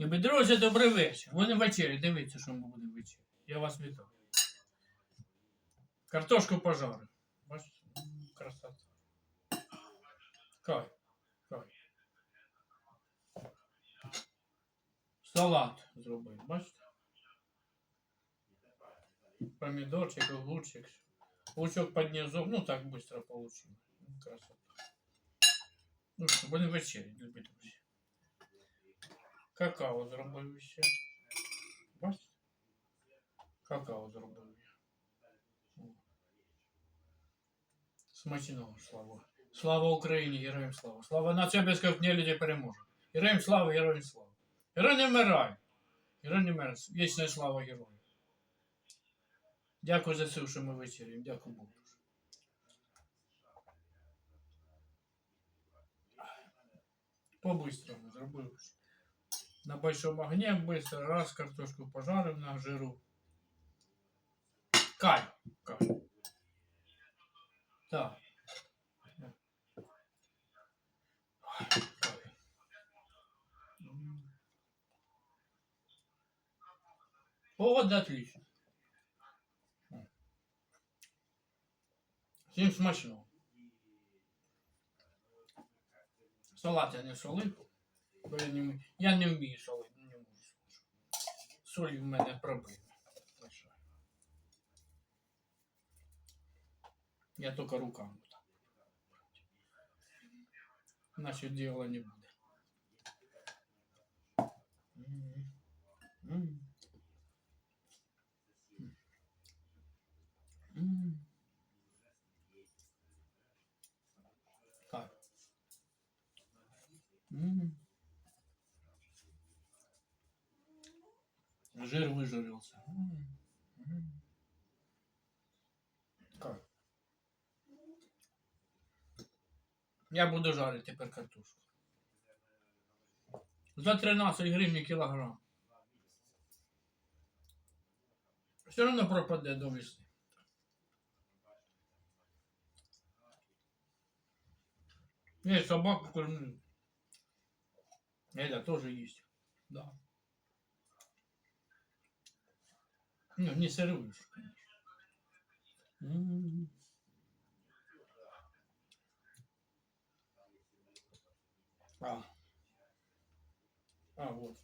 Любі друзі, добрий вечір. Вони вечері, дивіться, що ми будемо вечері. Я вас вітаю. Картошку пожарив. Бачите? М, Красота. Кай. Кай. Салат зробив, бачите? Помидорчик, огурчик. Лучок под низом. Ну так быстро получилось. Ну, Красота. Ну що, будемо вечері, любі друзі. Какао зробив ще. Бачите? Какао зробив я. Смачного слава. Слава Україні, героям слава. Слава нація без ковтня людей переможе. Героям слава, героям слава. Герой не вмирає. Герой не вмирає. Вічна слава герою. Дякую за це, що ми вечеряємо. Дякую Богу. По-быстрому зробив. На большом огне быстро раз картошку пожарив на жиру. Кай. Кай. Так. Кай. Отлично. Всім смачного. Салат я не солив, бо я не, я не вмію солити, не можу. Соль в мене большая. Я только руками так. Значит, дела не будет. М. М. Жир выжарился. Как? Я буду жарить тепер картошку. За 13 гривень кілограм. Все одно пропаде до весни. Не, собаку кормлю. Это тоже есть. Да. Ну, не сырую, конечно. А. А, вот.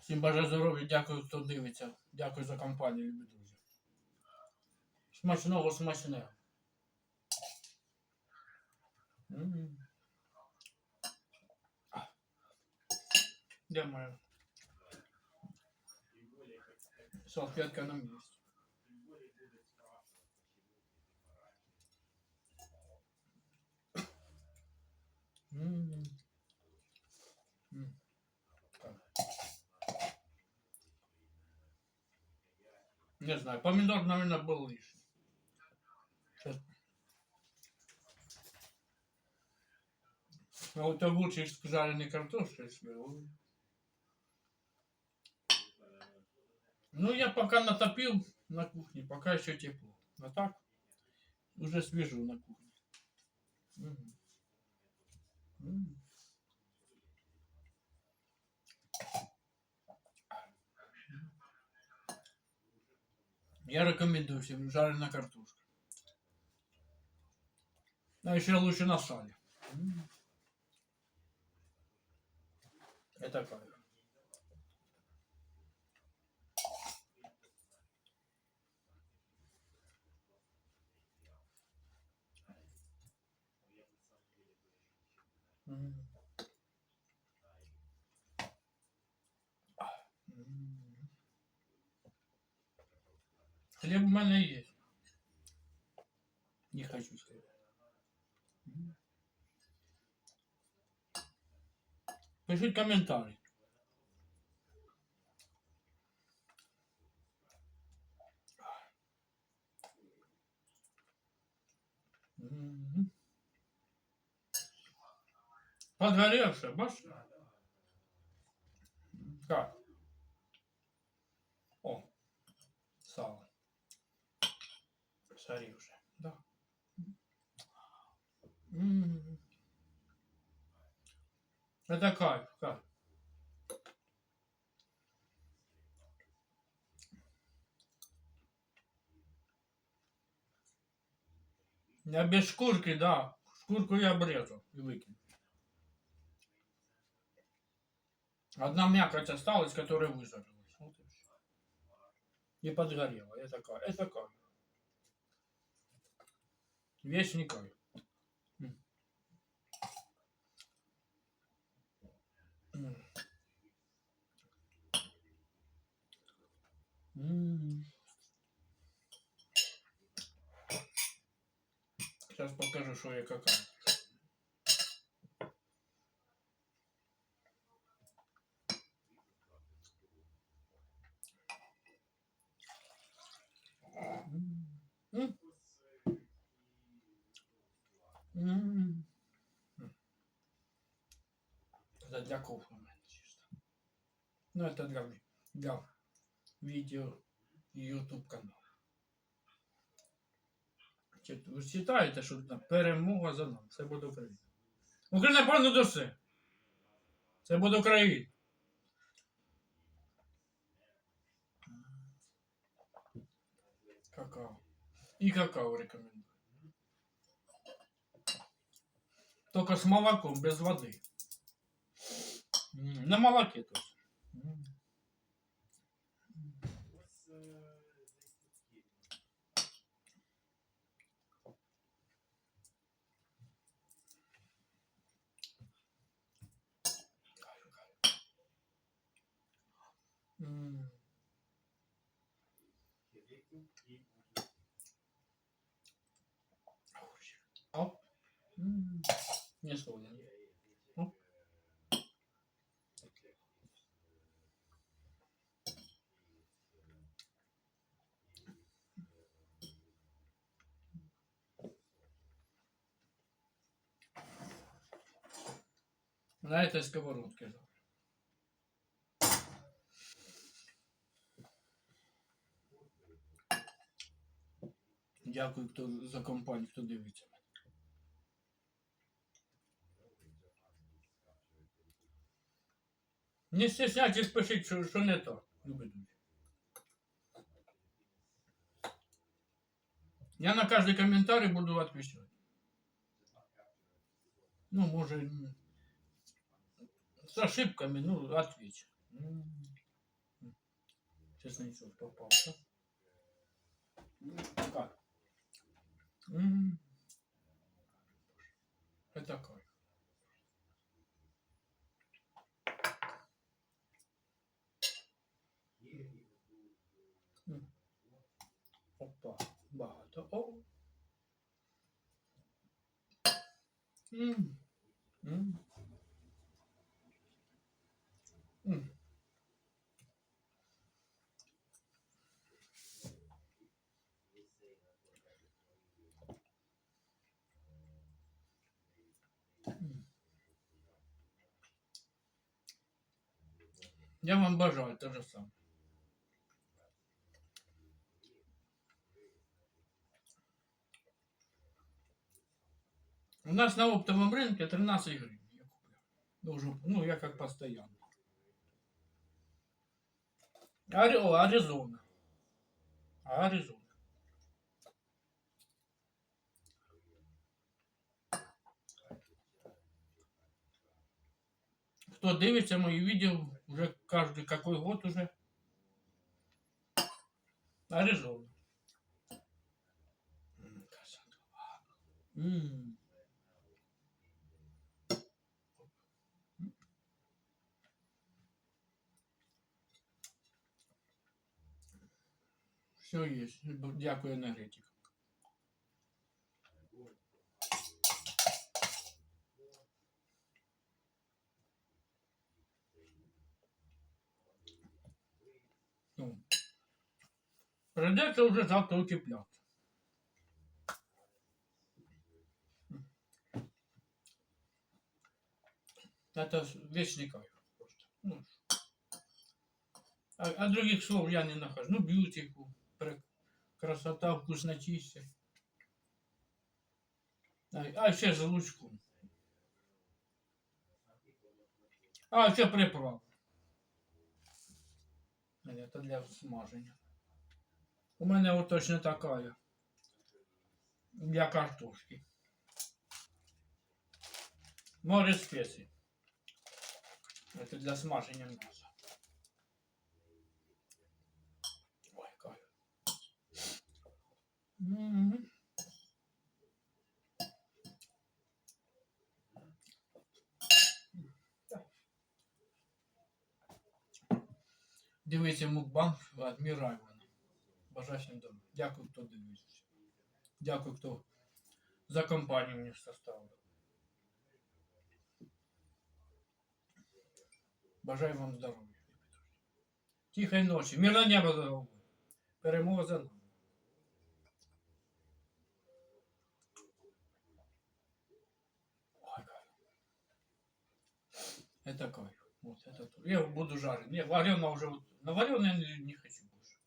Всім бажаю здоров'я, дякую, хто дивиться. Дякую за компанію, любі друзі. Смачного, смачного. М. А. Де моя салфетка на місці? М. Не знаю, помидор, наверное, был лишний. Сейчас. А вот огурчик с жареной картошкой свел. Ну, я пока натопил на кухне, пока еще тепло. А так, уже свежу на кухне. Я рекомендую всем жареная картошка. А еще лучше на сале. М. Это. М. Хлеб у мене є. Не хочу сказать. Пишіть коментарі. Мгм. Подгоревшая, бачите? Так. О, сало. Сорі вже, да. М. Это кайф, кайф. Я без шкурки, да. Шкурку я обрезал и выкинул. Одна мякоть осталась, которая высохлась. Вот и всё. И подгорела. Это кайф. Это кайф. Вечный кайф. М. Сейчас покажу, что я какая. М. М. Это для кофе. Ну, это для, для видео и YouTube каналу. Чи Ви ж читаєте, що там перемога за нами. Це буде Україна. Україна понад усе. Це буде Україна. Какао. И какао рекомендую. Только с молоком, без воды. На молоке тоже. М. Оп. М. Не сложно. Оп. На этой сковородке. Дякую, хто за компанію, хто дивиться. Не стесняйтесь пишіть, що, що не то. любі друзі. Я на каждый комментарий буду отвечать. Ну, может, м, с ошибками, ну, отвечу. М. Чесночок попал. да? М, Как? Багато. О. М. М. М. Я вам бажаю те же саме. У нас на оптовом рынке 13 гривен я купил. Ну, уже, ну, я как постоянно. Ари- о, Аризона. Аризона. Кто дивится мои видео, уже каждый какой год уже. Аризона. М, красота. М. Все есть. Дякую, енергетик. Ну, придется уже завтра утепляться. Это вечный кайф. просто. Ну, а, а других слов я не нахожу. Ну, бьютику, Красота, вкуснотища. А, а ще з лучком. А, ще приправ. Ні, Це для смаження. У мене от точно така. Для картошки. Море специй. Это для смажения мяса. Дивіться мукбанг адмірай мене. Бажаю всім добре. Дякую, хто дивився. Дякую, хто за компанію мені составив. Бажаю вам здоров'я. Тихої ночі. Мирного неба за головою. Перемога за нами. Это кайф. Вот это то. Я буду жарить. Не, варено уже вот. На вареное не, хочу больше.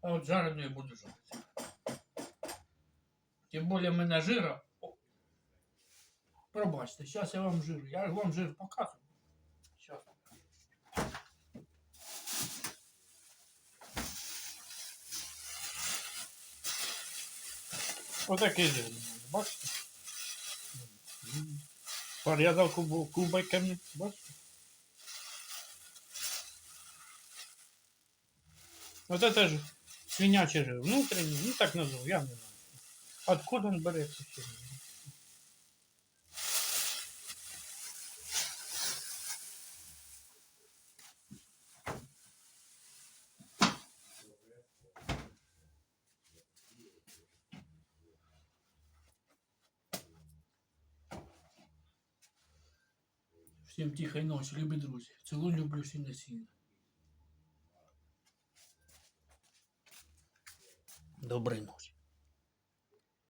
А вот жареную буду жарить. Тем более в мене жира. О, Пробачте, сейчас я вам жир. Я вам жир показываю. Сейчас. Отакий жир. у мене, Бачите? Порізав куб, кубиками. Бачите? Вот это же свинячий же Внутренний, ну так назову, я не знаю. Откуда он берется? ще Всім тихої ночі, любі друзі. Цілую, люблю всім на сильно. Доброї ночі.